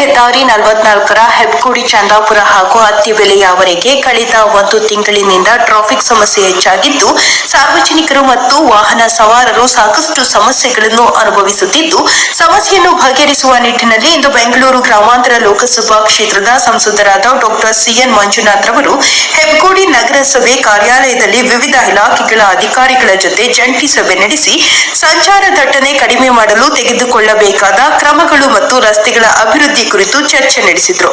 ಹೆದ್ದಾರಿ ನಲವತ್ನಾಲ್ಕರ ಹೆಬ್ಕೋಡಿ ಚಂದಾಪುರ ಹಾಗೂ ಅತ್ತಿಬೆಲೆಯವರೆಗೆ ಕಳೆದ ಒಂದು ತಿಂಗಳಿನಿಂದ ಟ್ರಾಫಿಕ್ ಸಮಸ್ಯೆ ಹೆಚ್ಚಾಗಿದ್ದು, ಸಾರ್ವಜನಿಕರು ಮತ್ತು ವಾಹನ ಸವಾರರು ಸಾಕಷ್ಟು ಸಮಸ್ಯೆಗಳನ್ನು ಅನುಭವಿಸುತ್ತಿದ್ದು, ಸಮಸ್ಯೆಯನ್ನು ಬಗೆಹರಿಸುವ ನಿಟ್ಟಿನಲ್ಲಿ ಇಂದು ಬೆಂಗಳೂರು ಗ್ರಾಮಾಂತರ ಲೋಕಸಭಾ ಕ್ಷೇತ್ರದ ಸಂಸದರಾದ ಡಾಕ್ಟರ್ ಸಿಎನ್ ಮಂಜುನಾಥ್ ರವರು ಹೆಬ್ಕೋಡಿ ನಗರಸಭೆ ಕಾರ್ಯಾಲಯದಲ್ಲಿ ವಿವಿಧ ಇಲಾಖೆಗಳ ಅಧಿಕಾರಿಗಳ ಜೊತೆ ಜಂಟಿ ಸಭೆ ನಡೆಸಿ, ಸಂಚಾರ ದಟ್ಟಣೆ ಕಡಿಮೆ ಮಾಡಲು ತೆಗೆದುಕೊಳ್ಳಬೇಕಾದ ಕ್ರಮಗಳು ಮತ್ತು ರಸ್ತೆಗಳ ಅಭಿವೃದ್ಧಿ ಕುರಿತು ಚರ್ಚೆ ನಡೆಸಿದ್ರು.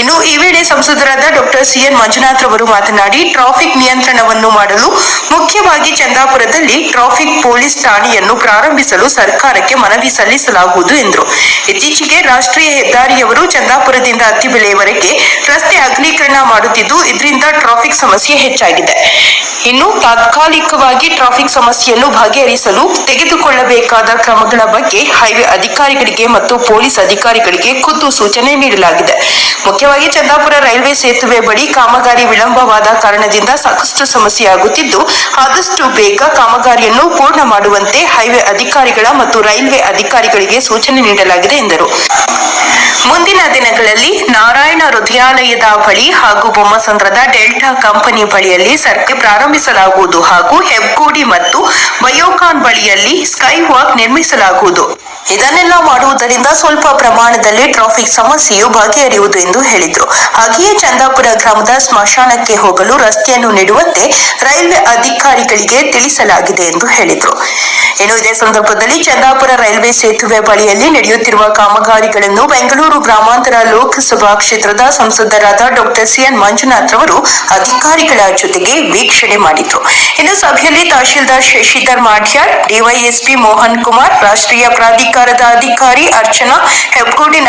ಇನ್ನು ಈ ವೇಳೆ ಸಂಸದರಾದ ಡಾಕ್ಟರ್ ಸಿಎನ್ ಮಂಜುನಾಥ್ ಅವರು ಮಾತನಾಡಿ, ಟ್ರಾಫಿಕ್ ನಿಯಂತ್ರಣವನ್ನು ಮಾಡಲು ಮುಖ್ಯವಾಗಿ ಚಂದಾಪುರದಲ್ಲಿ ಟ್ರಾಫಿಕ್ ಪೊಲೀಸ್ ಠಾಣೆಯನ್ನು ಪ್ರಾರಂಭಿಸಲು ಸರ್ಕಾರಕ್ಕೆ ಮನವಿ ಸಲ್ಲಿಸಲಾಗುವುದು ಎಂದರು. ಇತ್ತೀಚೆಗೆ ರಾಷ್ಟ್ರೀಯ ಹೆದ್ದಾರಿಯವರು ಚಂದಾಪುರದಿಂದ ಅತ್ತಿಬೆಲೆಯವರೆಗೆ ರಸ್ತೆ ಅಗಲೀಕರಣ ಮಾಡುತ್ತಿದ್ದು, ಇದರಿಂದ ಟ್ರಾಫಿಕ್ ಸಮಸ್ಯೆ ಹೆಚ್ಚಾಗಿದೆ. ಇನ್ನು ತಾತ್ಕಾಲಿಕವಾಗಿ ಟ್ರಾಫಿಕ್ ಸಮಸ್ಯೆಯನ್ನು ಬಗೆಹರಿಸಲು ತೆಗೆದುಕೊಳ್ಳಬೇಕಾದ ಕ್ರಮಗಳ ಬಗ್ಗೆ ಹೈವೇ ಅಧಿಕಾರಿಗಳಿಗೆ ಮತ್ತು ಪೊಲೀಸ್ ಅಧಿಕಾರಿಗಳಿಗೆ ಖುದ್ದು ಸೂಚನೆ ನೀಡಲಾಗಿದೆ. ಮುಖ್ಯವಾಗಿ ಚಂದಾಪುರ ರೈಲ್ವೆ ಸೇತುವೆ ಬಳಿ ಕಾಮಗಾರಿ ವಿಳಂಬವಾದ ಕಾರಣದಿಂದ ಸಾಕಷ್ಟು ಸಮಸ್ಯೆಯಾಗುತ್ತಿದ್ದು, ಆದಷ್ಟು ಬೇಗ ಕಾಮಗಾರಿಯನ್ನು ಪೂರ್ಣ ಮಾಡುವಂತೆ ಹೈವೇ ಅಧಿಕಾರಿಗಳ ಮತ್ತು ರೈಲ್ವೆ ಅಧಿಕಾರಿಗಳಿಗೆ ಸೂಚನೆ ನೀಡಲಾಗಿದೆ ಎಂದರು. ಮುಂದಿನ ದಿನಗಳಲ್ಲಿ ನಾರಾಯಣ ಹೃದಯಾಲಯದ ಬಳಿ ಹಾಗೂ ಬೊಮ್ಮಸಂದ್ರದ ಡೆಲ್ಟಾ ಕಂಪನಿ ಬಳಿಯಲ್ಲಿ ಸರ್ಕೆ ಪ್ರಾರಂಭಿಸಲಾಗುವುದು ಹಾಗೂ ಹೆಬ್ಗೋಡಿ ಮತ್ತು ಬಯೋಕಾನ್ ಬಳಿಯಲ್ಲಿ ಸ್ಕೈ ವಾಕ್ ನಿರ್ಮಿಸಲಾಗುವುದು. ಇದನ್ನೆಲ್ಲ ಮಾಡುವುದರಿಂದ ಸ್ವಲ್ಪ ಪ್ರಮಾಣದಲ್ಲಿ ಟ್ರಾಫಿಕ್ ಸಮಸ್ಯೆಯು ಬಗೆಹರಿಯುವುದು ಎಂದು ಹೇಳಿದರು. ಹಾಗೆಯೇ ಚಂದಾಪುರ ಗ್ರಾಮದ ಸ್ಮಶಾನಕ್ಕೆ ಹೋಗಲು ರಸ್ತೆಯನ್ನು ನೀಡುವಂತೆ ರೈಲ್ವೆ ಅಧಿಕಾರಿಗಳಿಗೆ ತಿಳಿಸಲಾಗಿದೆ ಎಂದು ಹೇಳಿದರು. ಇನ್ನು ಇದೇ ಸಂದರ್ಭದಲ್ಲಿ ಚಂದಾಪುರ ರೈಲ್ವೆ ಸೇತುವೆ ಬಳಿಯಲ್ಲಿ ನಡೆಯುತ್ತಿರುವ ಕಾಮಗಾರಿಗಳನ್ನು ಬೆಂಗಳೂರು ಗ್ರಾಮಾಂತರ ಲೋಕಸಭಾ ಕ್ಷೇತ್ರದ ಸಂಸದರಾದ ಡಾಕ್ಟರ್ ಸಿಎನ್ ಮಂಜುನಾಥ್ ರವರು ಅಧಿಕಾರಿಗಳ ಜೊತೆಗೆ ವೀಕ್ಷಣೆ ಮಾಡಿದ್ರು. ಇನ್ನು ಸಭೆಯಲ್ಲಿ ತಹಶೀಲ್ದಾರ್ ಶಶಿಧರ್ ಮಾಠ್ಯಾರ್ ಡಿವೈಎಸ್ಪಿ ಮೋಹನ್ ಕುಮಾರ್, ರಾಷ್ಟ್ರೀಯ ಪ್ರಾಧಿಕಾರದ ಅಧಿಕಾರಿ ಅರ್ಚನಾ ಹೆಬ್ಕೋಡಿ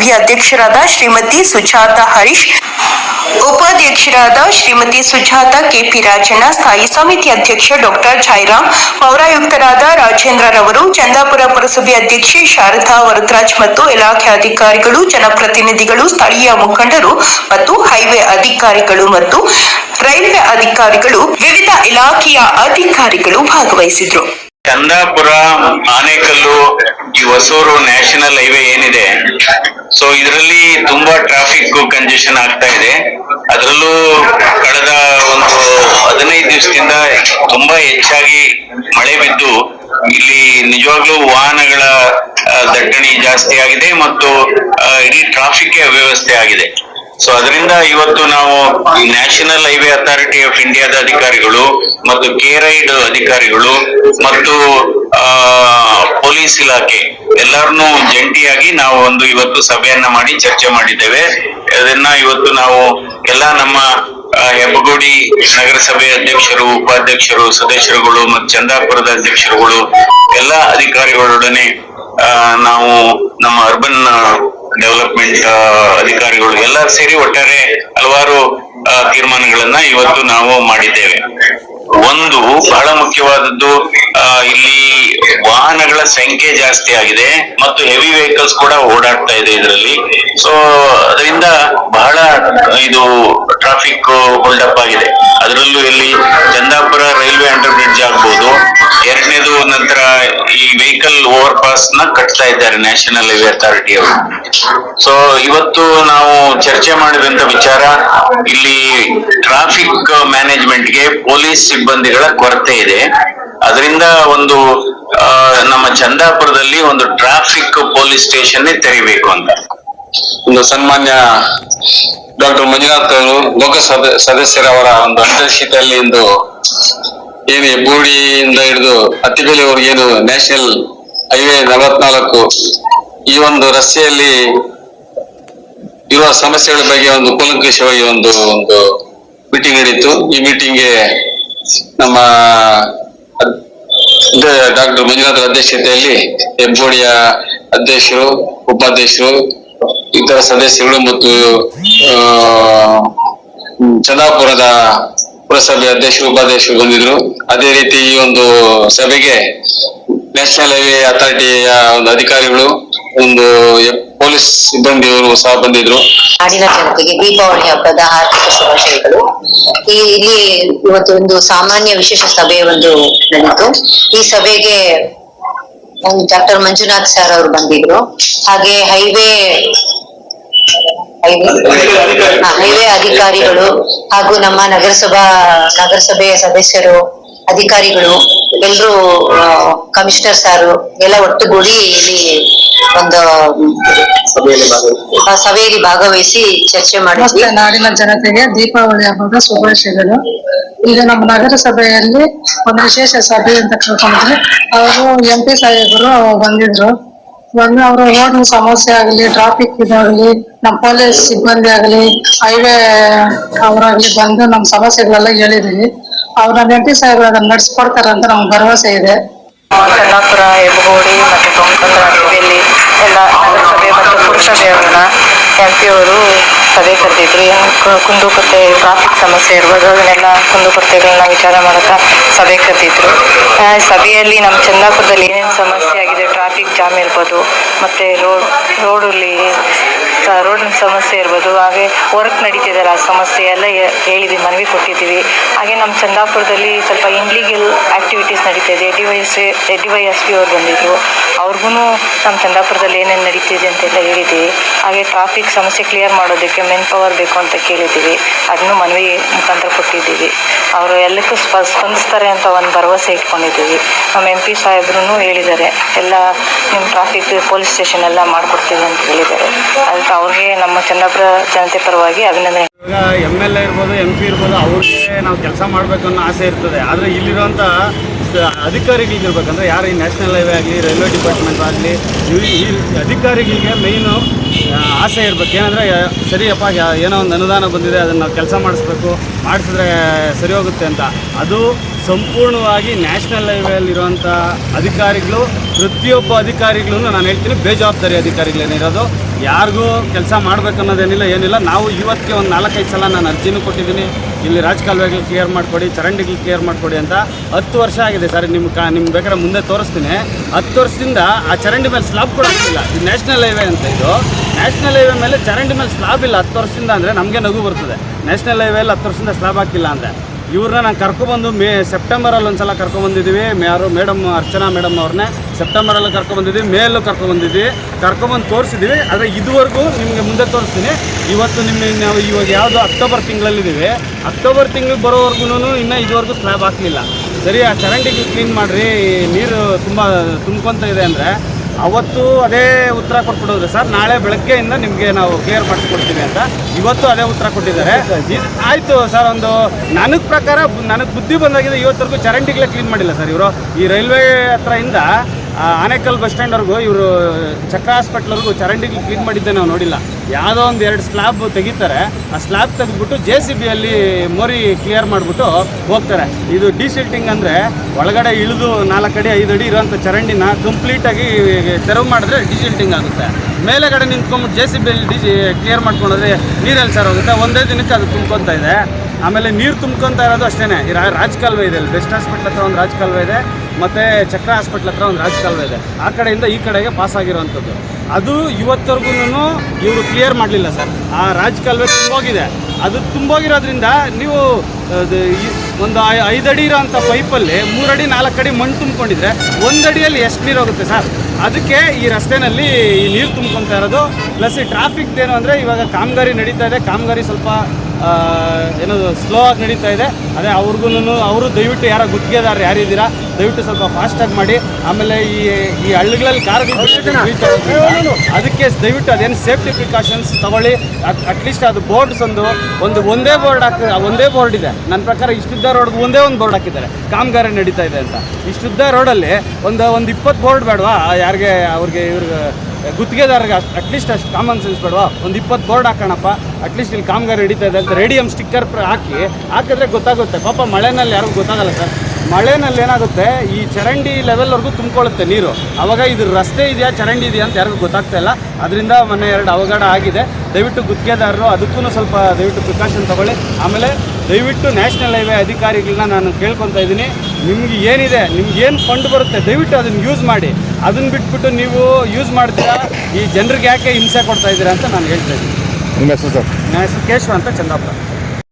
ನಗರಸಭೆಯ ಅಧ್ಯಕ್ಷರಾದ ಶ್ರೀಮತಿ ಸುಜಾತ ಹರೀಶ್, ಉಪಾಧ್ಯಕ್ಷರಾದ ಶ್ರೀಮತಿ ಸುಜಾತ ಕೆಪಿ ರಾಜಣ್ಣ, ಸ್ಥಾಯಿ ಸಮಿತಿ ಅಧ್ಯಕ್ಷ ಡಾಕ್ಟರ್ ಜೈರಾಮ್ ಪೌರಾಯುಕ್ತರಾದ ರಾಜೇಂದ್ರ ರವರು ಚಂದಾಪುರ ಪುರಸಭೆ ಅಧ್ಯಕ್ಷೆ ಶಾರದಾ ವರದರಾಜ್ ಮತ್ತು ಇಲಾಖೆ ಅಧಿಕಾರಿಗಳು, ಜನಪ್ರತಿನಿಧಿಗಳು, ಸ್ಥಳೀಯ ಮುಖಂಡರು ಮತ್ತು ಹೈವೇ ಅಧಿಕಾರಿಗಳು ಮತ್ತು ರೈಲ್ವೆ ಅಧಿಕಾರಿಗಳು, ವಿವಿಧ ಇಲಾಖೆಯ ಅಧಿಕಾರಿಗಳು ಭಾಗವಹಿಸಿದ್ರು. ಚಂದಾಪುರ, ಆನೇಕಲ್ಲು ಈ ಹೊಸೂರು ನ್ಯಾಷನಲ್ ಹೈವೇ ಏನಿದೆ ಸೊ ಇದರಲ್ಲಿ ತುಂಬಾ ಟ್ರಾಫಿಕ್ ಕಂಜೆಷನ್ ಆಗ್ತಾ ಇದೆ. ಅದರಲ್ಲೂ ಕಳೆದ ಒಂದು ಹದಿನೈದು ದಿವಸದಿಂದ ತುಂಬಾ ಹೆಚ್ಚಾಗಿ ಮಳೆ ಬಿದ್ದು, ಇಲ್ಲಿ ನಿಜವಾಗ್ಲೂ ವಾಹನಗಳ ದಟ್ಟಣೆ ಜಾಸ್ತಿ ಆಗಿದೆ ಮತ್ತು ಇಡೀ ಟ್ರಾಫಿಕ್ ಅವ್ಯವಸ್ಥೆ ಆಗಿದೆ. ಸೊ ಅದರಿಂದ ಇವತ್ತು ನಾವು ನ್ಯಾಷನಲ್ ಹೈವೇ ಅಥಾರಿಟಿ ಆಫ್ ಇಂಡಿಯಾದ ಅಧಿಕಾರಿಗಳು ಮತ್ತು ಕೆರೈಡ್ ಅಧಿಕಾರಿಗಳು ಮತ್ತು ಪೊಲೀಸ್ ಇಲಾಖೆ ಎಲ್ಲರನ್ನೂ ಜಂಟಿಯಾಗಿ ನಾವು ಒಂದು ಇವತ್ತು ಸಭೆಯನ್ನ ಮಾಡಿ ಚರ್ಚೆ ಮಾಡಿದ್ದೇವೆ. ಅದನ್ನ ಇವತ್ತು ನಾವು ಎಲ್ಲ ನಮ್ಮ ಹೆಬ್ಬಗೋಡಿ ನಗರಸಭೆ ಅಧ್ಯಕ್ಷರು, ಉಪಾಧ್ಯಕ್ಷರು, ಸದಸ್ಯರುಗಳು ಮತ್ತು ಚಂದಾಪುರದ ಅಧ್ಯಕ್ಷರುಗಳು, ಎಲ್ಲ ಅಧಿಕಾರಿಗಳೊಡನೆ ನಾವು ನಮ್ಮ ಅರ್ಬನ್ ಡೆವಲಪ್ಮೆಂಟ್ ಅಧಿಕಾರಿಗಳು ಎಲ್ಲ ಸೇರಿ ಒಟ್ಟಾರೆ ಹಲವಾರು ತೀರ್ಮಾನಗಳನ್ನ ಇವತ್ತು ನಾವು ಮಾಡಿದ್ದೇವೆ. ಒಂದು, ಬಹಳ ಮುಖ್ಯವಾದದ್ದು ಇಲ್ಲಿ ವಾಹನಗಳ ಸಂಖ್ಯೆ ಜಾಸ್ತಿ ಆಗಿದೆ ಮತ್ತು ಹೆವಿ ವೆಹಿಕಲ್ಸ್ ಕೂಡ ಓಡಾಡ್ತಾ ಇದೆ ಇದರಲ್ಲಿ. ಸೊ ಅದರಿಂದ ಬಹಳ, ಇದು ಟ್ರಾಫಿಕ್ ಹೋಲ್ಡಪ್ ಆಗಿದೆ. ಅದರಲ್ಲೂ ಇಲ್ಲಿ ಚಂದಾಪುರ ರೈಲ್ವೆ ಅಂಡರ್ ಬ್ರಿಡ್ಜ್ ಈ ಪಾಸ್ನ ಕಟ್ತಾ ಇದ್ದಾರೆ ನ್ಯಾಷನಲ್ ಹೈವೇ ಅಥಾರಿಟಿ ಅವರು. ಸೊ ಇವತ್ತು ನಾವು ಚರ್ಚೆ ಮಾಡಿದಂತ ವಿಚಾರ, ಇಲ್ಲಿ ಟ್ರಾಫಿಕ್ ಮ್ಯಾನೇಜ್ಮೆಂಟ್ಗೆ ಪೊಲೀಸ್ ಸಿಬ್ಬಂದಿಗಳ ಕೊರತೆ ಇದೆ. ಅದರಿಂದ ಒಂದು ನಮ್ಮ ಚಂದಾಪುರದಲ್ಲಿ ಒಂದು ಟ್ರಾಫಿಕ್ ಪೊಲೀಸ್ ಸ್ಟೇಷನ್ ತೆರಿಬೇಕು ಅಂತ. ಒಂದು ಸನ್ಮಾನ್ಯ ಡಾಕ್ಟರ್ ಮಂಜುನಾಥ್ ಅವರು, ಲೋಕಸಭೆ ಸದಸ್ಯರವರ ಒಂದು ಅಧ್ಯಕ್ಷತೆಯಲ್ಲಿ ಇಂದು ಏನು ಹೆಬ್ಬೂಡಿಯಿಂದ ಹಿಡಿದು ಏನು ನ್ಯಾಷನಲ್ ಹೈವೇ ನಲವತ್ನಾಲ್ಕು. ಈ ಒಂದು ರಸ್ತೆಯಲ್ಲಿ ಇರುವ ಸಮಸ್ಯೆಗಳ ಬಗ್ಗೆ ಒಂದು ಕೂಲಂಕುಷವಾಗಿ ಒಂದು ಒಂದು ಮೀಟಿಂಗ್ ನಡೀತು. ಈ ಮೀಟಿಂಗ್ಗೆ ನಮ್ಮ ಡಾಕ್ಟರ್ ಮಂಜುನಾಥ್ ಅಧ್ಯಕ್ಷತೆಯಲ್ಲಿ ಹೆಬ್ಬೋಡಿಯ ಅಧ್ಯಕ್ಷರು, ಉಪಾಧ್ಯಕ್ಷರು, ಇತರ ಸದಸ್ಯರು ಮತ್ತು ಚಂದಾಪುರದ ಪುರಸಭೆ ಅಧ್ಯಕ್ಷರು, ಉಪಾಧ್ಯಕ್ಷರು ಬಂದಿದ್ರು. ಅದೇ ರೀತಿ ಈ ಒಂದು ಸಭೆಗೆ ನ್ಯಾಷನಲ್ ಹೈವೇ ಅಥಾರಿಟಿಯ ಒಂದು ಅಧಿಕಾರಿಗಳು ಒಂದು ಪೊಲೀಸ್ ಸಿಬ್ಬಂದಿಯವರು ಸಹ ಬಂದಿದ್ರು. ನಾಡಿನ ಜನತೆಗೆ ದೀಪಾವಳಿ ಹಬ್ಬದ ಆರ್ಥಿಕ ಶುಭಾಶಯಗಳು ಈ ಇಲ್ಲಿ ಇವತ್ತು ಒಂದು ಸಾಮಾನ್ಯ ವಿಶೇಷ ಸಭೆ ಒಂದು ನಡೆಯಿತು ಈ ಸಭೆಗೆ ಡಾಕ್ಟರ್ ಮಂಜುನಾಥ್ ಸರ್ ಅವರು ಬಂದಿದ್ರು. ಹಾಗೆ ಹೈವೇ ಹೈವೇ ಅಧಿಕಾರಿಗಳು ಹಾಗೂ ನಮ್ಮ ನಗರಸಭಾ ನಗರಸಭೆಯ ಸದಸ್ಯರು ಅಧಿಕಾರಿಗಳು ಎಲ್ಲರೂ ಕಮಿಷನರ್ ಸಾರು ಎಲ್ಲ ಒಟ್ಟುಗೂಡಿ ಇಲ್ಲಿ ಒಂದು ಆ, ಸಭೆಯಲ್ಲಿ ಭಾಗವಹಿಸಿ ಚರ್ಚೆ ಮಾಡಿದ್ವಿ. ನಾಡಿನ ಜನತೆಗೆ ದೀಪಾವಳಿ ಹಬ್ಬದ ಶುಭಾಶಯಗಳು. ಈಗ ನಮ್ಮ ನಗರಸಭೆಯಲ್ಲಿ ಒಂದು ವಿಶೇಷ ಸಭೆ ಅಂತ ತಿಳ್ಕೊಂಡಿದ್ವಿ ಅವರು ಎಂ ಪಿ ಸಾಹೇಬರು ಬಂದಿದ್ರು. ಬಂದು ಅವರು ರೋಡ್ ಸಮಸ್ಯೆ ಆಗಲಿ ಟ್ರಾಫಿಕ್ ಇದಾಗಲಿ ನಮ್ಮ ಪೊಲೀಸ್ ಸಿಬ್ಬಂದಿ ಆಗಲಿ ಹೈವೇ ಅವರಾಗ್ಲಿ ಬಂದು ನಮ್ಮ ಸಮಸ್ಯೆಗಳೆಲ್ಲ ಹೇಳಿದೀವಿ. ಅವ್ರ ನೆಂಟಿ ಸಾಹೇಬ್ರು ಅದನ್ನ ನಡ್ಸ್ಕೊಡ್ತಾರೆ ಅಂತ ನಮ್ಗೆ ಭರವಸೆ ಇದೆ. ಕಲ್ಲಾಪುರ ಹೆಬ್ಬಗೋಡಿ ಮತ್ತೆ ಕೊಂಕಣ ಎಲ್ಲ ನಗರಸಭೆ ಮತ್ತು ಪುರಸಭೆಯವರನ್ನ ಎಂ ಪಿ ಅವರು ಸಭೆ ಕರೆದಿದ್ರು. ಏನು ಕುಂದುಕೊರತೆ ಟ್ರಾಫಿಕ್ ಸಮಸ್ಯೆ ಇರ್ಬೋದು ಅದನ್ನೆಲ್ಲ ಕುಂದುಕೊರತೆಗಳನ್ನ ವಿಚಾರ ಮಾಡಕ ಸಭೆ ಕರೆದಿದ್ರು. ಸಭೆಯಲ್ಲಿ ನಮ್ಮ ಚಂದಾಪುರದಲ್ಲಿ ಏನೇನು ಸಮಸ್ಯೆ ಆಗಿದೆ ಟ್ರಾಫಿಕ್ ಜಾಮ್ ಇರ್ಬೋದು, ಮತ್ತೆ ರೋಡ್ ರೋಡಲ್ಲಿ ರೋಡಿನ ಸಮಸ್ಯೆ ಇರ್ಬೋದು, ಹಾಗೆ ವರ್ಕ್ ನಡೀತಿದೆಯಲ್ಲ ಆ ಸಮಸ್ಯೆ ಎಲ್ಲ ಹೇಳಿದ್ವಿ, ಮನವಿ ಕೊಟ್ಟಿದ್ದೀವಿ. ಹಾಗೆ ನಮ್ಮ ಚಂದಾಪುರದಲ್ಲಿ ಸ್ವಲ್ಪ ಇನ್ಲೀಗಲ್ ಆಕ್ಟಿವಿಟೀಸ್ ನಡೀತಾ ಇದೆ D Y S D Y S P ಅವ್ರು ಬಂದಿದ್ರು. ಅವ್ರಿಗೂ ನಮ್ಮ ಚಂದಾಪುರದಲ್ಲಿ ಏನೇನು ನಡೀತಿದೆ ಅಂತೆಲ್ಲ ಹೇಳಿದ್ದೀವಿ. ಹಾಗೆ ಟ್ರಾಫಿಕ್ ಸಮಸ್ಯೆ ಕ್ಲಿಯರ್ ಮಾಡೋದಕ್ಕೆ ಮೆನ್ ಪವರ್ ಬೇಕು ಅಂತ ಕೇಳಿದ್ದೀವಿ. ಅದನ್ನು ಮನವಿ ಮುಖಾಂತರ ಕೊಟ್ಟಿದ್ದೀವಿ. ಅವರು ಎಲ್ಲಕ್ಕೂ ಸ್ಪ, ಸ್ಪಂದಿಸ್ತಾರೆ ಅಂತ ಒಂದು ಭರವಸೆ ಇಟ್ಕೊಂಡಿದ್ದೀವಿ. ನಮ್ಮ ಎಂ ಪಿ ಸಾಹೇಬ್ರು ಹೇಳಿದ್ದಾರೆ, ಎಲ್ಲ ನಿಮ್ಮ ಟ್ರಾಫಿಕ್ ಪೊಲೀಸ್ ಸ್ಟೇಷನ್ ಎಲ್ಲ ಮಾಡಿಕೊಡ್ತೀವಿ ಅಂತ ಹೇಳಿದ್ದಾರೆ. ಅವ್ರಿಗೆ ನಮ್ಮ ಚನ್ನಪುರ ಜನತೆ ಪರವಾಗಿ ಅಭಿನಂದನೆ. ಇವಾಗ ಎಂ ಎಲ್ ಎ ಇರ್ಬೋದು ಎಂ ಪಿ ಇರ್ಬೋದು, ಅವ್ರಿಗೆ ನಾವು ಕೆಲಸ ಮಾಡಬೇಕು ಅನ್ನೋ ಆಸೆ ಇರ್ತದೆ. ಆದರೆ ಇಲ್ಲಿರುವಂಥ ಅಧಿಕಾರಿಗಳಿಗೆ ಇರ್ಬೇಕಂದ್ರೆ ಯಾರು ಈ ನ್ಯಾಷನಲ್ ಹೈವೇ ಆಗಲಿ ರೈಲ್ವೆ ಡಿಪಾರ್ಟ್ಮೆಂಟ್ ಆಗಲಿ, ಈ ಅಧಿಕಾರಿಗಳಿಗೆ ಮೇಯ್ನು ಆಸೆ ಇರಬೇಕು. ಏನಂದರೆ ಸರಿಯಪ್ಪ ಏನೋ ಒಂದು ಅನುದಾನ ಬಂದಿದೆ, ಅದನ್ನು ನಾವು ಕೆಲಸ ಮಾಡಿಸ್ಬೇಕು, ಮಾಡಿಸಿದ್ರೆ ಸರಿ ಹೋಗುತ್ತೆ ಅಂತ. ಅದು ಸಂಪೂರ್ಣವಾಗಿ ನ್ಯಾಷನಲ್ ಹೈವೇಲಿರುವಂಥ ಅಧಿಕಾರಿಗಳು, ಪ್ರತಿಯೊಬ್ಬ ಅಧಿಕಾರಿಗಳು ನಾನು ಹೇಳ್ತೀನಿ, ಬೇಜವಾಬ್ದಾರಿ ಅಧಿಕಾರಿಗಳೇನಿರೋದು ಯಾರಿಗೂ ಕೆಲಸ ಮಾಡಬೇಕನ್ನೋದೇನಿಲ್ಲ, ಏನಿಲ್ಲ. ನಾವು ಇವತ್ತಿಗೆ ಒಂದು ನಾಲ್ಕೈದು ಸಲ ನಾನು ಅರ್ಜಿನೂ ಕೊಟ್ಟಿದ್ದೀನಿ. ಇಲ್ಲಿ ರಾಜಕಾಲುವೆಗಳು ಕ್ಲಿಯರ್ ಮಾಡಿಕೊಡಿ, ಚರಂಡಿಗಳು ಕ್ಲಿಯರ್ ಮಾಡಿಕೊಡಿ ಅಂತ ಹತ್ತು ವರ್ಷ ಆಗಿದೆ ಸರ್ ನಿಮ್ಮ ಕಾ ನಿಮ್ಗೆ ಬೇಕಾದ್ರೆ ಮುಂದೆ ತೋರಿಸ್ತೀನಿ. ಹತ್ತು ವರ್ಷದಿಂದ ಆ ಚರಂಡಿ ಮೇಲೆ ಸ್ಲಾಬ್ ಕೂಡ ಆಗ್ತಿಲ್ಲ ಇದು ನ್ಯಾಷನಲ್ ಹೈವೇ ಅಂತ ಇದು. ನ್ಯಾಷನಲ್ ಹೈವೇ ಮೇಲೆ ಚರಂಡಿ ಮೇಲೆ ಸ್ಲಾಬ್ ಇಲ್ಲ. ಹತ್ತು ವರ್ಷದಿಂದ ಅಂದರೆ ನಮಗೆ ನಗು ಬರ್ತದೆ. ನ್ಯಾಷನಲ್ ಹೈವೇಲಿ ಹತ್ತು ವರ್ಷದಿಂದ ಸ್ಲಾಬ್ ಹಾಕಿಲ್ಲ ಅಂದರೆ. ಇವ್ರನ್ನ ನಾನು ಕರ್ಕೊಬಂದು ಮೇ ಸೆಪ್ಟೆಂಬರಲ್ಲಿ ಒಂದು ಸಲ ಕರ್ಕೊಬಂದಿದ್ದೀವಿ ಯಾರು, ಮೇಡಮ್ ಅರ್ಚನಾ ಮೇಡಮ್ ಅವ್ರನ್ನ ಸೆಪ್ಟೆಂಬರಲ್ಲಿ ಕರ್ಕೊಬಂದಿದ್ವಿ. ಮೇಲೂ ಕರ್ಕೊಬಂದಿದ್ವಿ. ಕರ್ಕೊಬಂದು ತೋರಿಸಿದ್ದೀವಿ ಆದರೆ ಇದುವರೆಗೂ ನಿಮಗೆ ಮುಂದೆ ತೋರಿಸ್ತೀನಿ. ಇವತ್ತು ನಿಮ್ಮ ನಾವು ಇವಾಗ ಯಾವುದು ಅಕ್ಟೋಬರ್ ತಿಂಗಳಲ್ಲಿದ್ದೀವಿ ಅಕ್ಟೋಬರ್ ತಿಂಗಳಿಗೆ ಬರೋವರೆಗೂ ಇನ್ನೂ ಇದುವರೆಗೂ ಸ್ಲ್ಯಾಬ್ ಹಾಕಲಿಲ್ಲ. ಸರಿ, ಆ ಚರಂಡಿಗೆ ಕ್ಲೀನ್ ಮಾಡಿರಿ. ನೀರು ತುಂಬ ತುಂಬ್ಕೊತ ಇದೆ ಅಂದರೆ ಅವತ್ತು ಅದೇ ಉತ್ತರ ಕೊಟ್ಬಿಡೋದು ಸರ್. ನಾಳೆ ಬೆಳಗ್ಗೆಯಿಂದ ನಿಮಗೆ ನಾವು ಕ್ಲಿಯರ್ ಮಾಡಿಸ್ಕೊಡ್ತೀವಿ ಅಂತ. ಇವತ್ತು ಅದೇ ಉತ್ತರ ಕೊಟ್ಟಿದ್ದಾರೆ. ಆಯಿತು ಸರ್, ಒಂದು ನನಗೆ ಪ್ರಕಾರ ನನಗೆ ಬುದ್ಧಿ ಬಂದಾಗಿದೆ. ಇವತ್ತರೆಗೂ ಚರಂಡಿಗಳೇ ಕ್ಲೀನ್ ಮಾಡಿಲ್ಲ ಸರ್ ಇವರು. ಈ ರೈಲ್ವೆ ಹತ್ರ ಇಂದ ಆನೇಕಲ್ ಬಸ್ ಸ್ಟ್ಯಾಂಡ್ವರೆಗೂ ಇವರು ಚಕ್ರ ಹಾಸ್ಪಿಟ್ಲ್ವರೆಗೂ ಚರಂಡಿಗೆ ಕ್ಲೀನ್ ಮಾಡಿದ್ದೆ ನಾವು ನೋಡಿಲ್ಲ. ಯಾವುದೋ ಒಂದು ಎರಡು ಸ್ಲ್ಯಾಬ್ ತೆಗಿತಾರೆ. ಆ ಸ್ಲ್ಯಾಬ್ ತೆಗೆದ್ಬಿಟ್ಟು ಜೆ ಸಿ ಬಿಯಲ್ಲಿ ಮೋರಿ ಕ್ಲಿಯರ್ ಮಾಡಿಬಿಟ್ಟು ಹೋಗ್ತಾರೆ. ಇದು ಡಿಸಿಲ್ಟಿಂಗ್ ಅಂದರೆ ಒಳಗಡೆ ಇಳಿದು ನಾಲ್ಕು ಅಡಿ, ಐದು ಅಡಿ ಇರೋಂಥ ಚರಂಡಿನ ಕಂಪ್ಲೀಟಾಗಿ ತೆರವು ಮಾಡಿದ್ರೆ ಡಿಸಿಲ್ಟಿಂಗ್ ಆಗುತ್ತೆ. ಮೇಲೆಗಡೆ ನಿಂತ್ಕೊಂಡ್ಬಿಟ್ಟು ಜೆ ಸಿ ಬಿಯಲ್ಲಿ ಡಿಸಿ ಕ್ಲಿಯರ್ ಮಾಡ್ಕೊಂಡ್ರೆ ನೀರಲ್ಲಿ ಸರ್ ಹೋಗುತ್ತೆ ಒಂದೇ ದಿನಕ್ಕೆ ಅದು ತುಂಬ್ಕೊತಾ ಇದೆ. ಆಮೇಲೆ ನೀರು ತುಂಬ್ಕೊತಾ ಇರೋದು ಅಷ್ಟೇ ರಾಜಕಾಲುವೆ ಇದೆ ಅಲ್ಲಿ. ಬೆಸ್ಟ್ ಹಾಸ್ಪಿಟ್ಲ್ ಹತ್ರ ಒಂದು ರಾಜ್ ಕಾಲುವೆ ಇದೆ. ಮತ್ತು ಚಕ್ರ ಹಾಸ್ಪಿಟ್ಲ್ ಹತ್ರ ಒಂದು ರಾಜಕಾಲುವೆ ಇದೆ. ಆ ಕಡೆಯಿಂದ ಈ ಕಡೆಗೆ ಪಾಸ್ ಆಗಿರೋವಂಥದ್ದು. ಅದು ಇವತ್ತವರೆಗೂ ಇವರು ಕ್ಲಿಯರ್ ಮಾಡಲಿಲ್ಲ ಸರ್. ಆ ರಾಜಕಾಲುವೆ ತುಂಬೋಗಿದೆ. ಅದು ತುಂಬೋಗಿರೋದ್ರಿಂದ ನೀವು ಒಂದು ಐದಡಿ ಇರೋಂಥ ಪೈಪಲ್ಲಿ ಮೂರಡಿ ನಾಲ್ಕು ಅಡಿ ಮಣ್ಣು ತುಂಬಿಕೊಂಡಿದ್ರೆ ಒಂದಡಿಯಲ್ಲಿ ಎಷ್ಟು ನೀರು ಹೋಗುತ್ತೆ ಸರ್? ಅದಕ್ಕೆ ಈ ರಸ್ತೆನಲ್ಲಿ ಈ ನೀರು ತುಂಬ್ಕೊತಾ ಇರೋದು. ಪ್ಲಸ್ ಈ ಟ್ರಾಫಿಕ್ ಏನು ಅಂದರೆ ಇವಾಗ ಕಾಮಗಾರಿ ನಡೀತಾ ಇದೆ. ಕಾಮಗಾರಿ ಸ್ವಲ್ಪ ಆ, ಏನದು ಸ್ಲೋ ಆಗಿ ನಡೀತಾ ಇದೆ. ಅದೇ ಅವ್ರಿಗೂ ಅವರು ದಯವಿಟ್ಟು ಯಾರೋ ಗುತ್ತಿಗೆದಾರರು ಯಾರಿದ್ದೀರಾ ದಯವಿಟ್ಟು ಸ್ವಲ್ಪ ಫಾಸ್ಟಾಗಿ ಮಾಡಿ. ಆಮೇಲೆ ಈ ಈ ಹಳ್ಳಿಗಳಲ್ಲಿ ಕಾರ್ಗಳು ಅದಕ್ಕೆ ದಯವಿಟ್ಟು ಅದೇನು ಸೇಫ್ಟಿ ಪ್ರಿಕಾಷನ್ಸ್ ತಗೊಳ್ಳಿ. ಅಟ್ಲೀಸ್ಟ್ ಅದು ಬೋರ್ಡ್ಸ್ ಒಂದು ಒಂದು ಒಂದೇ ಬೋರ್ಡ್ ಹಾಕಿ ಒಂದೇ ಬೋರ್ಡ್ ಇದೆ. ನನ್ನ ಪ್ರಕಾರ ಇಷ್ಟುದ್ದ ರೋಡ್ಗೆ ಒಂದೇ ಒಂದು ಬೋರ್ಡ್ ಹಾಕಿದ್ದಾರೆ. ಕಾಮಗಾರಿ ನಡೀತಾ ಇದೆ ಅಂತ. ಇಷ್ಟುದ್ದ ರೋಡಲ್ಲಿ ಒಂದು ಒಂದು ಇಪ್ಪತ್ತು ಬೋರ್ಡ್ ಬೇಡವಾ? ಯಾರಿಗೆ ಅವ್ರಿಗೆ ಇವ್ರಿಗೆ ಗುತ್ತಿಗೆದಾರರಿಗೆ ಅಷ್ಟು ಅಟ್ಲೀಸ್ಟ್ ಅಷ್ಟು ಕಾಮನ್ ಸೆನ್ಸ್ ಬೇಡವಾ? ಒಂದು ಇಪ್ಪತ್ತು ಬೋರ್ಡ್ ಹಾಕೋಣಪ್ಪ. ಅಟ್ಲೀಸ್ಟ್ ಇಲ್ಲಿ ಕಾಮಗಾರಿ ನಡೀತಾ ಇದೆ ಅಂತ ರೇಡಿಯಂ ಸ್ಟಿಕ್ಕರ್ ಹಾಕಿ, ಹಾಕಿದ್ರೆ ಗೊತ್ತಾಗುತ್ತೆ. ಪಾಪ ಮಳೆನಲ್ಲಿ ಯಾರಿಗೂ ಗೊತ್ತಾಗಲ್ಲ ಸರ್. ಮಳೆನಲ್ಲಿ ಏನಾಗುತ್ತೆ? ಈ ಚರಂಡಿ ಲೆವೆಲ್ವರೆಗೂ ತುಂಬಿಕೊಳ್ಳುತ್ತೆ ನೀರು. ಅವಾಗ ಇದು ರಸ್ತೆ ಇದೆಯಾ, ಚರಂಡಿ ಇದೆಯಾ ಅಂತ ಯಾರಿಗೂ ಗೊತ್ತಾಗ್ತಾ ಇಲ್ಲ. ಅದರಿಂದ ಮೊನ್ನೆ ಎರಡು ಅವಘಡ ಆಗಿದೆ. ದಯವಿಟ್ಟು ಗುತ್ತಿಗೆದಾರರು ಅದಕ್ಕೂ ಸ್ವಲ್ಪ ದಯವಿಟ್ಟು ಪ್ರಿಕಾಷನ್ ತಗೊಳ್ಳಿ. ಆಮೇಲೆ ದಯವಿಟ್ಟು ನ್ಯಾಷನಲ್ ಹೈವೇ ಅಧಿಕಾರಿಗಳನ್ನ ನಾನು ಕೇಳ್ಕೊತಾ ಇದ್ದೀನಿ. ನಿಮ್ಗೆ ಏನಿದೆ ನಿಮ್ಗೆ ಏನು ಫಂಡ್ ಬರುತ್ತೆ ದಯವಿಟ್ಟು ಅದನ್ನು ಯೂಸ್ ಮಾಡಿ. ಅದನ್ನು ಬಿಟ್ಬಿಟ್ಟು ನೀವು ಯೂಸ್ ಮಾಡ್ತೀರಾ? ಈ ಜನರಿಗೆ ಯಾಕೆ ಹಿಂಸೆ ಕೊಡ್ತಾ ಇದ್ದೀರಾ ಅಂತ ನಾನು ಹೇಳ್ತಾ ಇದ್ದೀನಿ. ನಿಮ್ಮ ಹೆಸರು ಸರ್? ನನ್ನ ಹೆಸರು ಕೇಶವ ಅಂತ ಚಂದಾಪುರ.